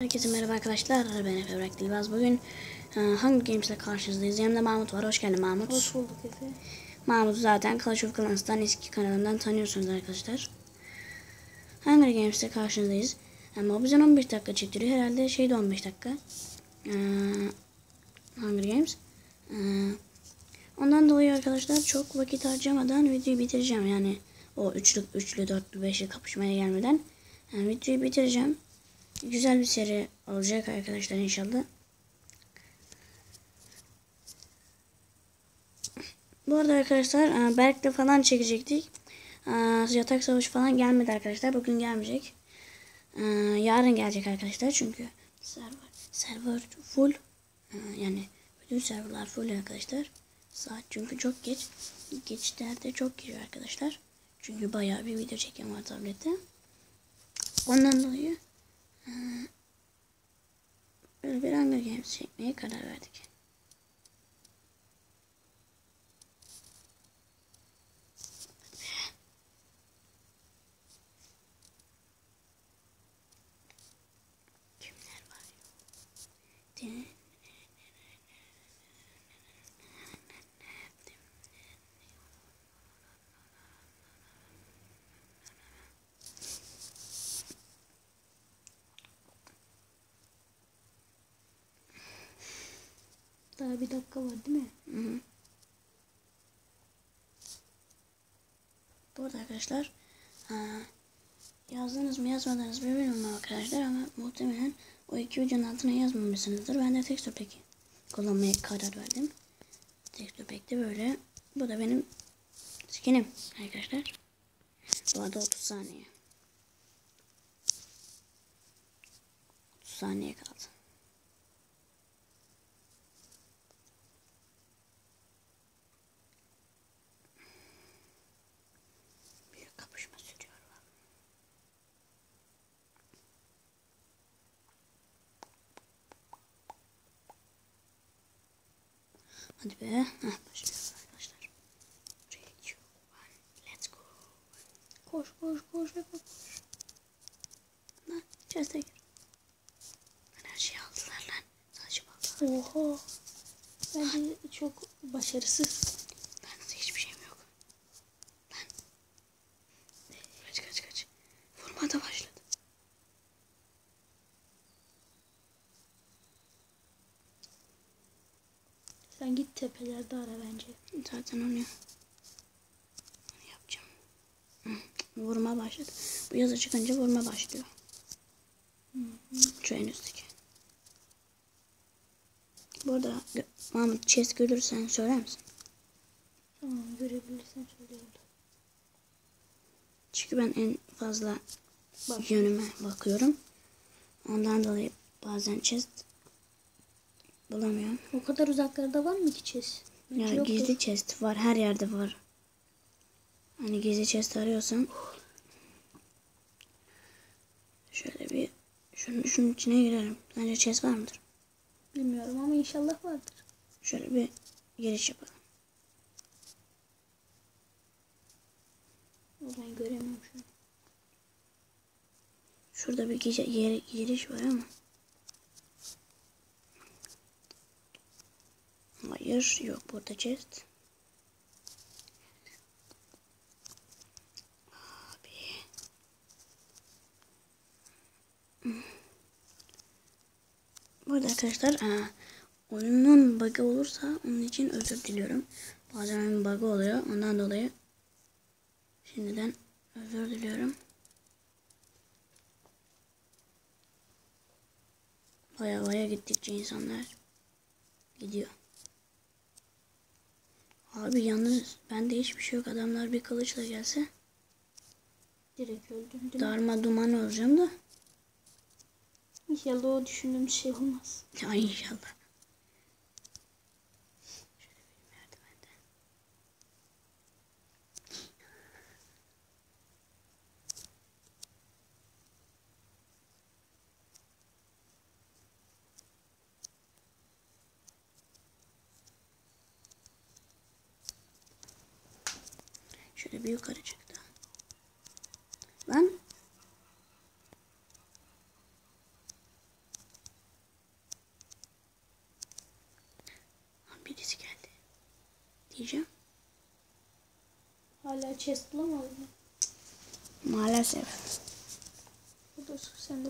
Herkese merhaba arkadaşlar. Ben Efe Dilbaz. Bugün e, Hunger Games ile karşınızdayız. Yanımda Mahmut var. Hoş geldin Mahmut. Hoş bulduk Efe. Mahmut zaten Clash of Clans'tan eski kanalından tanıyorsunuz arkadaşlar. Hunger Games ile karşınızdayız. Ama o bizden 15 dakika çektiriyor. Herhalde şey de 15 dakika. E, Hunger Games. E, ondan dolayı arkadaşlar çok vakit harcamadan videoyu bitireceğim. Yani o üçlü, üçlü, dörtlü, beşli kapışmaya gelmeden. Yani videoyu bitireceğim. Güzel bir seri olacak arkadaşlar inşallah. Bu arada arkadaşlar e, Berk'le falan çekecektik. E, Yatak savaşı falan gelmedi arkadaşlar. Bugün gelmeyecek. E, Yarın gelecek arkadaşlar çünkü server, server full. Yani bütün serverlar full arkadaşlar. Saat çünkü çok geç. Geçişlerde çok giriyor arkadaşlar. Çünkü bayağı bir video çekim var tablette. Ondan dolayı Böyle bir Hunger Games çekmeye karar verdik. Daha bir dakika var değil mi? Hı hı. Bu arada arkadaşlar aa, yazdınız mı yazmadınız mı bilmiyorum arkadaşlar ama muhtemelen o iki videonun altına yazmamışsınızdır. Ben de tekstür peki kullanmaya karar verdim. Tekstür pek de böyle. Bu da benim skinim arkadaşlar. Bu arada 30 saniye. 30 saniye kaldı. Hadi be. Heh, başlıyoruz. 3, 2, 1, let's go. Koş koş koş koş. koş. Lan chest'e gir. Lan her şeyi aldılar lan. Balta. Oha. Bence çok başarısız. Lan hiçbir şeyim yok. Lan. Kaç kaç kaç. Vurma da başladı. Sen git tepelerde ara bence. Zaten onu, onu yapacağım. Vurma başladı. Bu yazı çıkınca vurma başlıyor. Şu en üstteki. Bu arada Mahmut chest görürsen söyler misin? Tamam görebilirsen söylüyorum. Çünkü ben en fazla Bak. yönüme bakıyorum. Ondan dolayı bazen chest bulamıyorum. O kadar uzaklarda var mı ki chest? Ya yoktur. gizli chest var. Her yerde var. Hani gizli chest arıyorsan şöyle bir şunun, şunun içine girerim. Sence chest var mıdır? Bilmiyorum ama inşallah vardır. Şöyle bir giriş yapalım. Ben göremiyorum şu an. Şurada bir giriş var ama. Hayır yok burada chest. Abi. Burada arkadaşlar aa, oyunun bug'ı olursa onun için özür diliyorum. Bazen oyunun bug'ı oluyor. Ondan dolayı şimdiden özür diliyorum. Baya baya gittikçe insanlar gidiyor. Abi yalnız bende hiçbir şey yok. Adamlar bir kılıçla gelse Direkt öldüm değil darma duman olacağım da. İnşallah o düşündüğüm şey olmaz. Ya inşallah. Şöyle bir yukarı çıktı. Lan. Birisi geldi. Diyeceğim. Hala chest bulamadım. Maalesef. Bu da sen de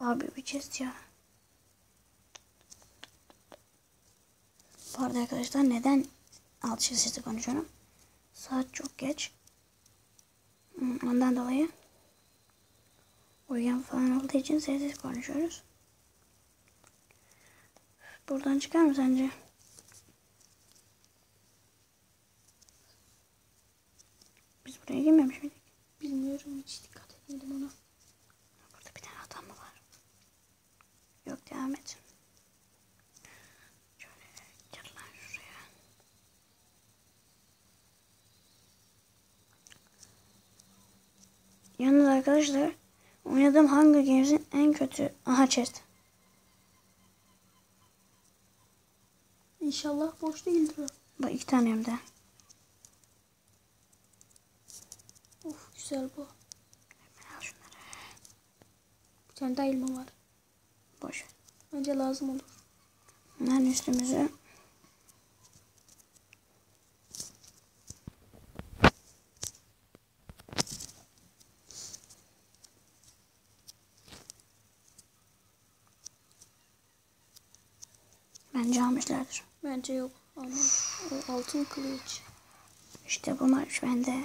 Abi bir chest ya. Bu arada arkadaşlar neden alt sesli konuşuyorum? Saat çok geç. Hmm, Ondan dolayı uyuyan falan olduğu için sessiz konuşuyoruz. Buradan çıkar mı sence? Biz buraya girmemiş miydik? Bilmiyorum hiç dikkat etmedim ona. Burada bir tane adam mı var? Yok devam. Şöyle şuraya. Yalnız arkadaşlar oynadığım Hunger Games'in en kötü aha chest. İnşallah boş değildir o. Bak iki tane hem de. Of güzel bu. Al şunları. Bir tane daha elma var. Boş. ver. Bence lazım olur. Hemen üstümüzü Bence almışlardır. Bence yok. Ama altın kılıç. İşte bunlar bende.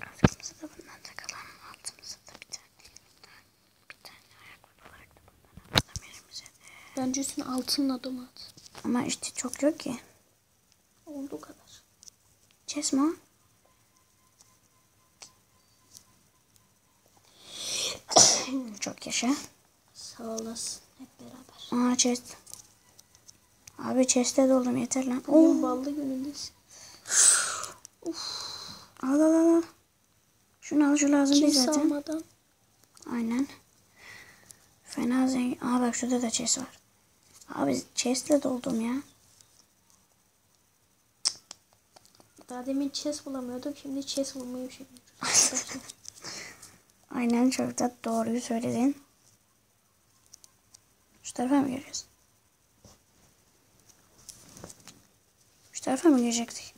Altımıza da bundan takalım. Altımıza da bir tane. Bir tane ayakkabı olarak da bundan alalım yerimize. Bence üstüne altınla domat. Ama işte çok yok ki. Olduğu kadar. O? Çok yaşa. Sağ olasın. Hep beraber. Aa chest. Abi chest'e doldum yeter lan. Oo. Ballı günündesin. Al al al. al. Şunu al şu lazım değil Kimse zaten. almadan. Aynen. Fena zengin. Aa bak şurada da chest var. Abi chest'le doldum ya. Daha demin chest bulamıyorduk. Şimdi chest bulmayı düşünüyoruz. Aynen çok da doğruyu söyledin. Şu tarafa mı gireceğiz? Şu tarafa mı girecektik?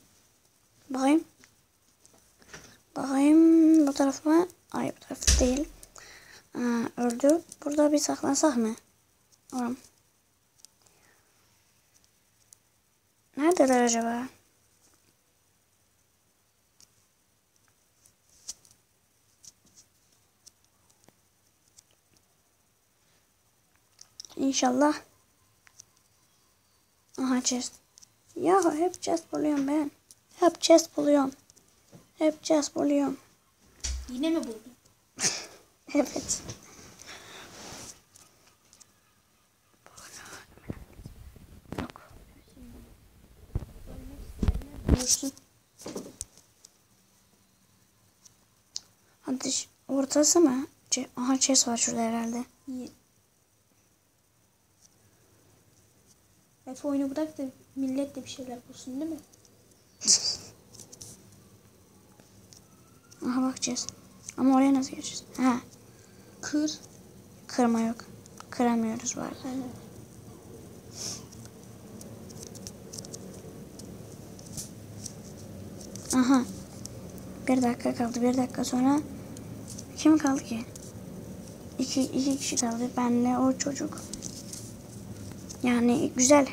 Bakayım. Bakayım bu taraf mı? Ay bu taraf değil. Aa, öldü. Burada bir saklansak mı? Oğlum. Neredeler acaba? İnşallah. Aha chest. Ya hep chest buluyorum ben. Hep chest buluyorum. Hep chest buluyorum. Yine mi buldun? Evet. Yok. Bulursun. Hadi ortası mı? Aha chest var şurada herhalde. İyi. Efe oyunu bırak da millet de bir şeyler bulsun değil mi? Aha bak chest. Ama oraya nasıl geçeceğiz? Ha Kır. kırma yok. Kıramıyoruz var. Aynen. Aha. Bir dakika kaldı. Bir dakika sonra kim kaldı ki? İki, iki kişi kaldı. Benle o çocuk. Yani güzel.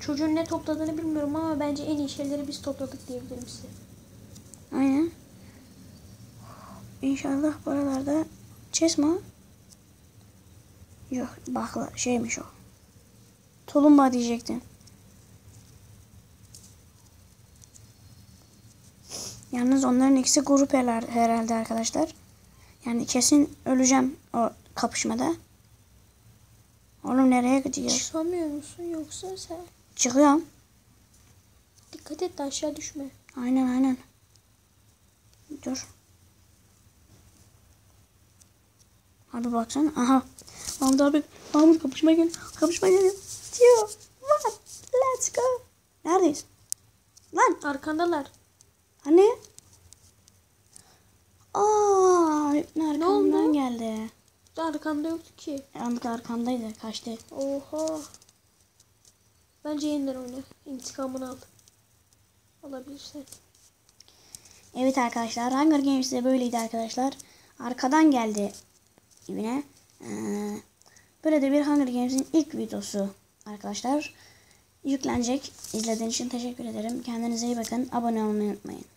Çocuğun ne topladığını bilmiyorum ama bence en iyi şeyleri biz topladık diyebilirim size. Aynen. İnşallah buralarda o? Yok bakla şeymiş o. Tulumba diyecektim. Yalnız onların ikisi grup herhal- herhalde arkadaşlar. Yani kesin öleceğim o kapışmada. Oğlum nereye gidiyoruz? Çıkamıyor musun yoksa sen? Çıkıyorum. Dikkat et aşağı düşme. Aynen aynen. Dur. Hadi baksana. Aha. Mahmut abi. Mahmut kapışma gel. Kapışma geliyor. Diyor. What? Let's go. Neredeyiz? Lan. Arkandalar. Hani? Aa, ne arkamdan oldu? geldi. Arkanda yoktu ki. Yandık arkamdaydı. Kaçtı. Oha. Bence yeniden oyna. İntikamını al. Alabilirsen. Evet arkadaşlar Hunger Games de böyleydi arkadaşlar. Arkadan geldi evine. Ee, böyle de bir Hunger Games'in ilk videosu arkadaşlar. Yüklenecek. İzlediğiniz için teşekkür ederim. Kendinize iyi bakın. Abone olmayı unutmayın.